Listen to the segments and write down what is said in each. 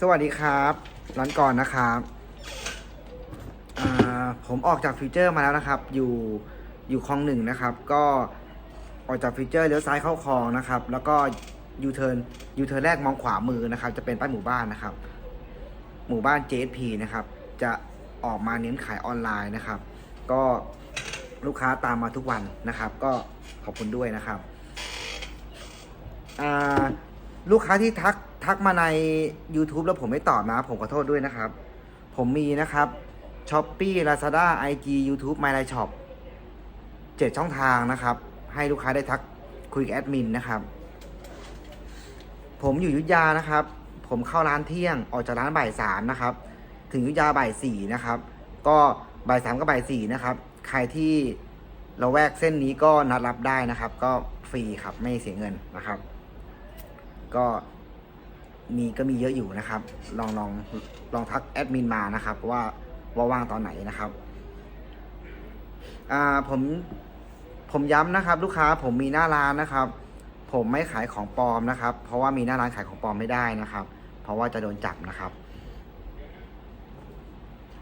สวัสดีครับร้านก่อนนะครับผมออกจากฟิวเจอร์มาแล้วนะครับ อยู่อยู่คลองหนึ่งนะครับ ก็ออกจากฟิวเจอร์เลี้ยวซ้ายเข้าคลองนะครับ แล้วก็ยูเทิร์นยูเทิร์นแรกมองขวามือนะครับ จะเป็นป้ายหมู่บ้านนะครับ หมู่บ้าน JSP นะครับ จะออกมาเน้นขายออนไลน์นะครับ ก็ลูกค้าตามมาทุกวันนะครับ ก็ขอบคุณด้วยนะครับลูกค้าที่ทัก ทักมาใน YouTube แล้วผมไม่ตอบนะ ผมขอโทษด้วยนะครับ ผมมีนะครับ s h o p e e Lazada IG YouTube My Life Shop เจ็ดช่องทางนะครับ ให้ลูกค้าได้ทักคุยกับแอดมินนะครับ ผมอยู่ยุธยานะครับ ผมเข้าร้านเที่ยงออกจากร้านบ่ายสามนะครับ ถึงยุธยาบ่ายสี่นะครับ ก็บ่ายสามก็บ่ายสี่นะครับ ใครที่เราแวกเส้นนี้ก็นัดรับได้นะครับ ก็ฟรีครับไม่เสียเงินนะครับ ก็ มีก็มีเยอะอยู่นะครับ ลองลองลองทักแอดมินมานะครับว่าว่าว่างตอนไหนนะครับอ่าผมผมย้ำนะครับ ลูกค้าผมมีหน้าร้านนะครับ ผมไม่ขายของปลอมนะครับ เพราะว่ามีหน้าร้านขายของปลอมไม่ได้นะครับ เพราะว่าจะโดนจับนะครับ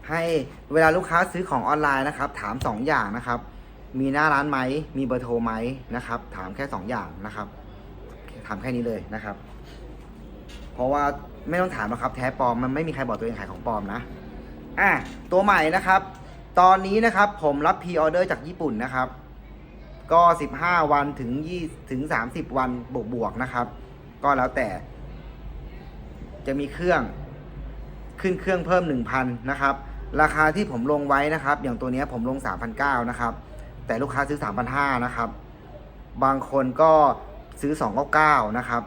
ให้เวลาลูกค้าซื้อของออนไลน์นะครับ ถามสองอย่างนะครับ มีหน้าร้านไหมมีเบอร์โทรไหมนะครับ ถามแค่สองอย่างนะครับ ถามแค่นี้เลยนะครับ เพราะว่าไม่ต้องถามหรอกครับ แท้ปลอมมันไม่มีใครบอกตัวเองขายของปลอมนะอะตัวใหม่นะครับ ตอนนี้นะครับผมรับพรีออเดอร์จากญี่ปุ่นนะครับ ก็ 15 วันถึง20ถึง 30 วันบวกบวกนะครับ ก็แล้วแต่ จะมีเครื่องขึ้นเครื่องเพิ่ม 1,000 นะครับ ราคาที่ผมลงไว้นะครับ อย่างตัวนี้ผมลง 3,900 นะครับ แต่ลูกค้าซื้อ 3,500 นะครับ บางคนก็ซื้อ 299 นะครับ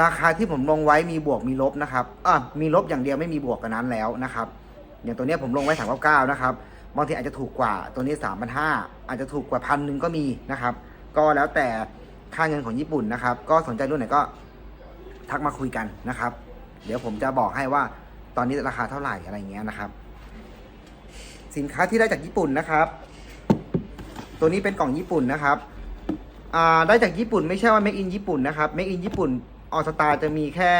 ราคาที่ผมลงไว้มีบวกมีลบนะครับอะมีลบอย่างเดียวไม่มีบวกกันนั้นแล้วนะครับ อย่างตัวนี้ผมลงไว้399นะครับ บางทีอาจจะถูกกว่าตัวนี้3,500อาจจะถูกกว่าพันหนึ่งก็มีนะครับ ก็แล้วแต่ค่าเงินของญี่ปุ่นนะครับ ก็สนใจรุ่นไหนก็ทักมาคุยกันนะครับ เดี๋ยวผมจะบอกให้ว่าตอนนี้ราคาเท่าไหร่อะไรเงี้ยนะครับ สินค้าที่ได้จากญี่ปุ่นนะครับ ตัวนี้เป็นกล่องญี่ปุ่นนะครับอ่าได้จากญี่ปุ่นไม่ใช่ว่า Make in ญี่ปุ่นนะครับ Make in ญี่ปุ่น ออสตาจะมีแค่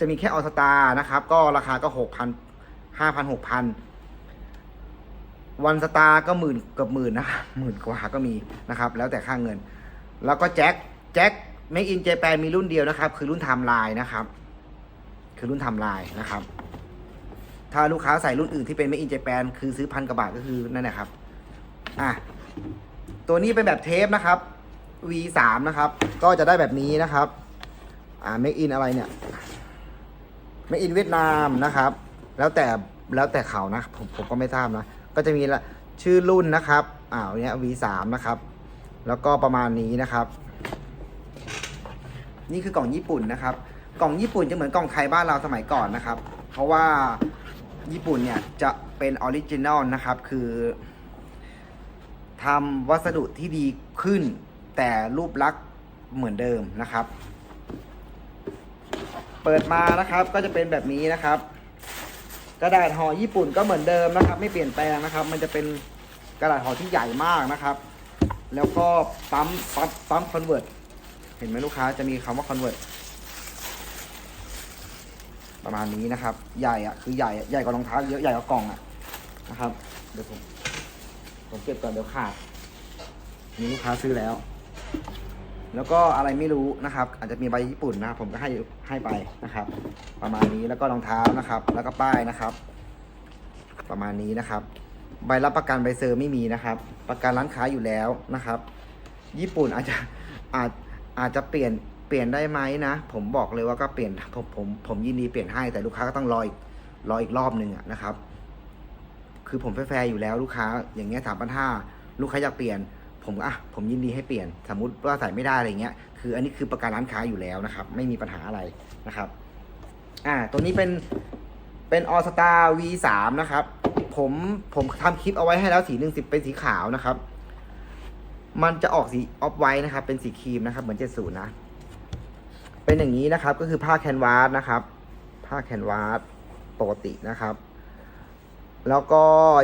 จะมีแค่ออสตานะครับ ก็ราคาก็หกพันห้าพันหกพันวันสตาร์ก็หมื่นเกือบหมื่นนะครับหมื่นกว่าก็มีนะครับ แล้วแต่ค่าเงิน แล้วก็แจ็คแจ็ค Make in Japan มีรุ่นเดียวนะครับ คือรุ่นไทม์ไลน์นะครับ คือรุ่นไทม์ไลน์นะครับ ถ้าลูกค้าใส่รุ่นอื่นที่เป็น Make in Japan คือซื้อพันกว่าบาทก็คือนั่นแหละครับอะตัวนี้เป็นแบบเทปนะครับ V3 นะครับ ก็จะได้แบบนี้นะครับ อ่า Make in อะไรเนี่ย Make in เวียดนามนะครับ แล้วแต่แล้วแต่เขานะผมผมก็ไม่ทราบนะ ก็จะมีละชื่อรุ่นนะครับอ่าเนี้ย V3 นะครับ แล้วก็ประมาณนี้นะครับ นี่คือกล่องญี่ปุ่นนะครับ กล่องญี่ปุ่นจะเหมือนกล่องไทยบ้านเราสมัยก่อนนะครับ เพราะว่าญี่ปุ่นเนี่ยจะเป็นออริจินอลนะครับคือทำวัสดุที่ดีขึ้นแต่รูปลักษณ์เหมือนเดิมนะครับ เปิดมานะครับก็จะเป็นแบบนี้นะครับ กระดาษห่อญี่ปุ่นก็เหมือนเดิมนะครับ ไม่เปลี่ยนแปลงนะครับ มันจะเป็นกระดาษห่อที่ใหญ่มากนะครับ แล้วก็ปั๊มปั๊มปั๊มคอนเวิร์ตเห็นไหมลูกค้าจะมีคำว่าคอนเวิร์ตประมาณนี้นะครับ ใหญ่อะคือใหญ่ใหญ่กว่ารองเท้าเยอะใหญ่กว่ากล่องอะนะครับ เดี๋ยวผมผมเก็บก่อนเดี๋ยวขาดมีลูกค้าซื้อแล้ว แล้วก็อะไรไม่รู้นะครับ อาจจะมีใบญี่ปุ่นนะครับผมก็ให้ให้ไปนะครับ ประมาณนี้แล้วก็รองเท้านะครับ แล้วก็ป้ายนะครับ ประมาณนี้นะครับ ใบรับประกันใบเซอร์ไม่มีนะครับ ประกันร้านค้าอยู่แล้วนะครับ ญี่ปุ่นอาจจะอาจอาจจะเปลี่ยนเปลี่ยนได้ไหมนะ ผมบอกเลยว่าก็เปลี่ยนผมผมผมยินดีเปลี่ยนให้แต่ลูกค้าก็ต้องรออีกรออีกรอบหนึ่งนะครับ คือผมแฟร์อยู่แล้วลูกค้าอย่างเงี้ยสามพันห้าลูกค้าอยากเปลี่ยน ผมก็อะผมยินดีให้เปลี่ยน สมมติว่าใส่ไม่ได้อะไรเงี้ย คืออันนี้คือประกันร้านค้าอยู่แล้วนะครับ ไม่มีปัญหาอะไรนะครับ อ่า ตัวนี้เป็นเป็นออสตา V3 นะครับ ผมผมทำคลิปเอาไว้ให้แล้วสีหนึ่งสิบเป็นสีขาวนะครับ มันจะออกสีออฟไวท์นะครับ เป็นสีครีมนะครับ เหมือนเจ็ดศูนย์นะ เป็นอย่างนี้นะครับ ก็คือผ้าแคนวาสนะครับ ผ้าแคนวาสปกตินะครับ แล้วก็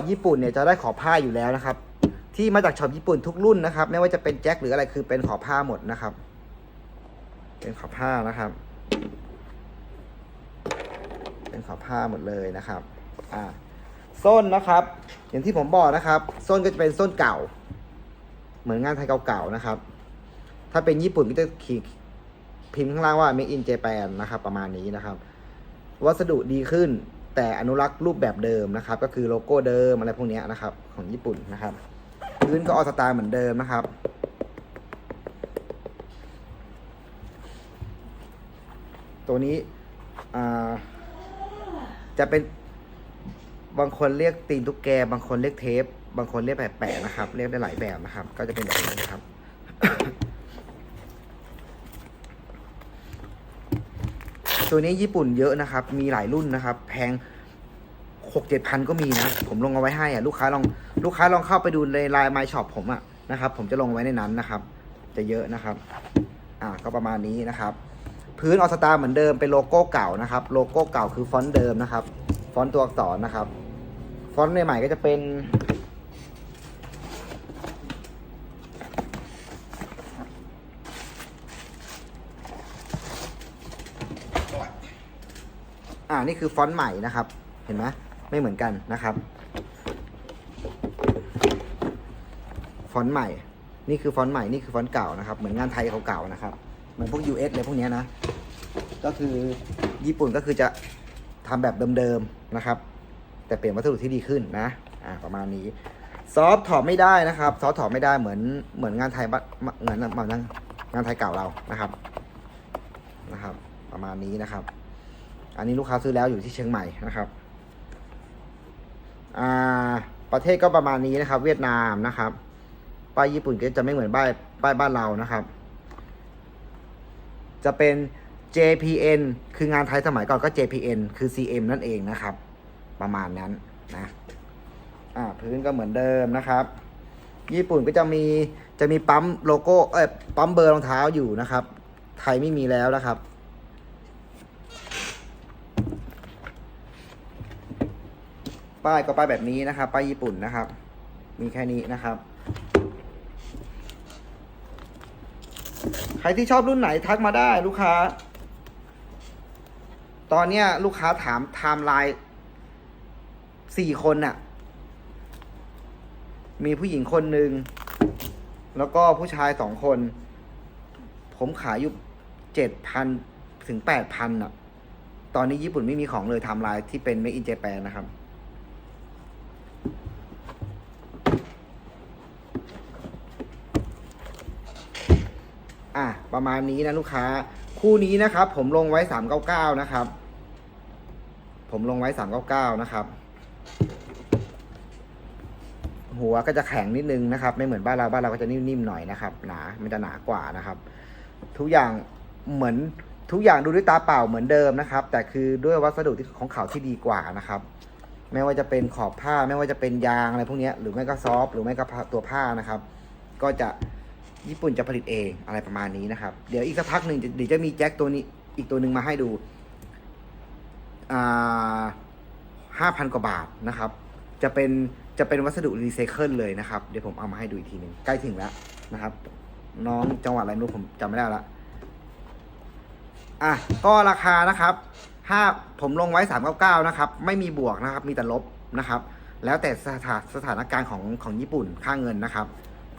ญี่ปุ่นเนี่ยจะได้ขอผ้าอยู่แล้วนะครับ ที่มาจากช็อปญี่ปุ่นทุกรุ่นนะครับ ไม่ว่าจะเป็นแจ็คหรืออะไรคือเป็นขอบผ้าหมดนะครับ เป็นขอบผ้านะครับ เป็นขอบผ้าหมดเลยนะครับอ่าส้นนะครับ อย่างที่ผมบอกนะครับ ส้นก็จะเป็นส้นเก่า เหมือนงานไทยเก่าๆนะครับ ถ้าเป็นญี่ปุ่นก็จะขีดพิมพ์ข้างล่างว่า Made in Japan นะครับ ประมาณนี้นะครับ วัสดุดีขึ้นแต่อนุรักษ์รูปแบบเดิมนะครับ ก็คือโลโก้เดิมอะไรพวกนี้นะครับ ของญี่ปุ่นนะครับ พื้นก็ออสไตล์เหมือนเดิมนะครับ ตัวนี้จะเป็นบางคนเรียกตีนตุ๊กแก บางคนเรียกเทป บางคนเรียกแปะๆนะครับ เรียกได้หลายแบบนะครับ ก็จะเป็นแบบนี้นะครับ ตัวนี้ญี่ปุ่นเยอะนะครับ มีหลายรุ่นนะครับ แพง หกเจ็ดพันก็มีนะ ผมลงเอาไว้ให้อะลูกค้าลองลูกค้าลองเข้าไปดูในไลน์ไมช็อปผมอะนะครับ ผมจะลงไว้ในนั้นนะครับ จะเยอะนะครับ อ่าก็ประมาณนี้นะครับ พื้นออสตาเหมือนเดิมเป็นโลโก้เก่านะครับ โลโก้เก่าคือฟอนต์เดิมนะครับ ฟอนต์ตัวอักษรนะครับ ฟอนต์ใหม่ก็จะเป็นอ่านี่คือฟอนต์ใหม่นะครับ เห็นไหม ไม่เหมือนกันนะครับฟอนต์ใหม่ นี่คือฟอนต์ใหม่ นี่คือฟอนต์เก่านะครับ เหมือนงานไทยเก่าๆนะครับ เหมือนพวก US อะไรพวกเนี้ยนะ ก็คือญี่ปุ่นก็คือจะทำแบบเดิมๆนะครับ แต่เปลี่ยนวัสดุที่ดีขึ้นนะ อ่า ประมาณนี้ ซอฟต์ถอดไม่ได้นะครับ ซอฟต์ถอดไม่ได้เหมือนเหมือนงานไทยเหมือนเหมือนงานไทยเก่าเรานะครับ นะครับ ประมาณนี้นะครับ อันนี้ลูกค้าซื้อแล้วอยู่ที่เชียงใหม่นะครับ อ่าประเทศก็ประมาณนี้นะครับ เวียดนามนะครับ ป้ายญี่ปุ่นก็จะไม่เหมือนป้ายป้ายบ้านเรานะครับ จะเป็น JPN คืองานไทยสมัยก่อนก็ JPN คือ CM นั่นเองนะครับ ประมาณนั้นนะอ่าพื้นก็เหมือนเดิมนะครับ ญี่ปุ่นก็จะมีจะมีปั๊มโลโก้เอ้ยปั๊มเบอร์รองเท้าอยู่นะครับ ไทยไม่มีแล้วนะครับ ป้ายก็ป้ายแบบนี้นะครับ ป้ายญี่ปุ่นนะครับ มีแค่นี้นะครับ ใครที่ชอบรุ่นไหนทักมาได้ลูกค้า ตอนเนี้ยลูกค้าถามไทม์ไลน์สี่คนน่ะ มีผู้หญิงคนหนึ่ง แล้วก็ผู้ชายสองคน ผมขายอยู่เจ็ดพันถึงแปดพันอะ ตอนนี้ญี่ปุ่นไม่มีของเลยไทม์ไลน์ที่เป็น Made in Japan นะครับ อะ ประมาณนี้นะลูกค้า คู่นี้นะครับ ผมลงไว้สามเก้าเก้านะครับ ผมลงไว้สามเก้าเก้านะครับ หัวก็จะแข็งนิดนึงนะครับ ไม่เหมือนบ้านเราบ้านเราก็จะนิ่มๆหน่อยนะครับ หนามันจะหนากว่านะครับ ทุกอย่างเหมือนทุกอย่างดูด้วยตาเปล่าเหมือนเดิมนะครับ แต่คือด้วยวัสดุที่ของเขาที่ดีกว่านะครับ ไม่ว่าจะเป็นขอบผ้า ไม่ว่าจะเป็นยางอะไรพวกนี้หรือไม่ก็ซอฟหรือไม่ก็ตัวผ้านะครับ ก็จะ ญี่ปุ่นจะผลิตเองอะไรประมาณนี้นะครับ เดี๋ยวอีกสักพักหนึ่งเดี๋ยวจะมีแจ็คตัวนี้อีกตัวหนึ่งมาให้ดูห้าพันกว่าบาทนะครับ จะเป็นจะเป็นวัสดุรีไซเคิลเลยนะครับ เดี๋ยวผมเอามาให้ดูอีกทีหนึ่งใกล้ถึงแล้วนะครับ น้องจังหวัดอะไรไม่รู้ผมจำไม่ได้ละอะก็ราคานะครับห้าผมลงไว้สามเก้าเก้านะครับ ไม่มีบวกนะครับ มีแต่ลบนะครับ แล้วแต่สถานสถานการณ์ของของญี่ปุ่นค่าเงินนะครับ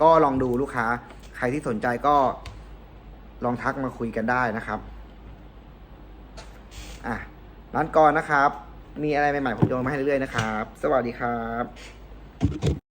ก็ลองดูลูกค้า รที่สนใจก็ลองทักมาคุยกันได้นะครับ อะร้านกรนนะครับ มีอะไรใหม่ๆผมโยนมาให้เรื่อยๆนะครับ สวัสดีครับ